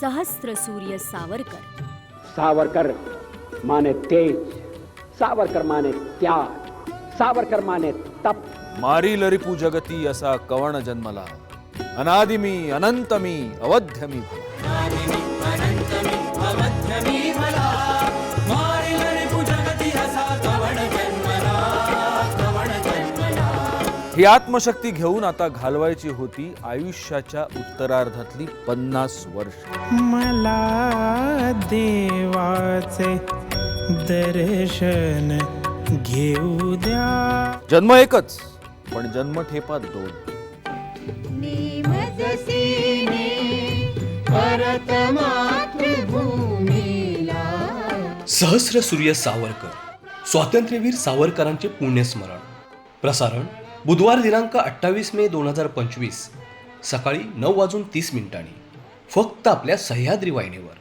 सहस्त्र सूर्य सावरकर. सावरकर माने तेज सावरकर माने त्याग सावरकर माने तप. मारी लरिपू जगती असा कवण जन्मला. अनादि मी अनंत मी अवध्य मी भला. ही आत्मशक्ती घेऊन आता घालवायची होती आयुष्याच्या उत्तरार्धातली पन्नास वर्ष. मला देवाचे दर्शन घेऊ द्या. जन्म एकच पण जन्म ठेपा दोन. सहस्र सूर्य सावरकर स्वातंत्र्यवीर सावरकरांचे पुण्यस्मरण. प्रसारण बुधवार दिनांक अठ्ठावीस मे दोन हजार पंचवीस. सकाळी नऊ वाजून तीस मिनिटांनी. फक्त आपल्या सह्याद्री वाहिनीवर.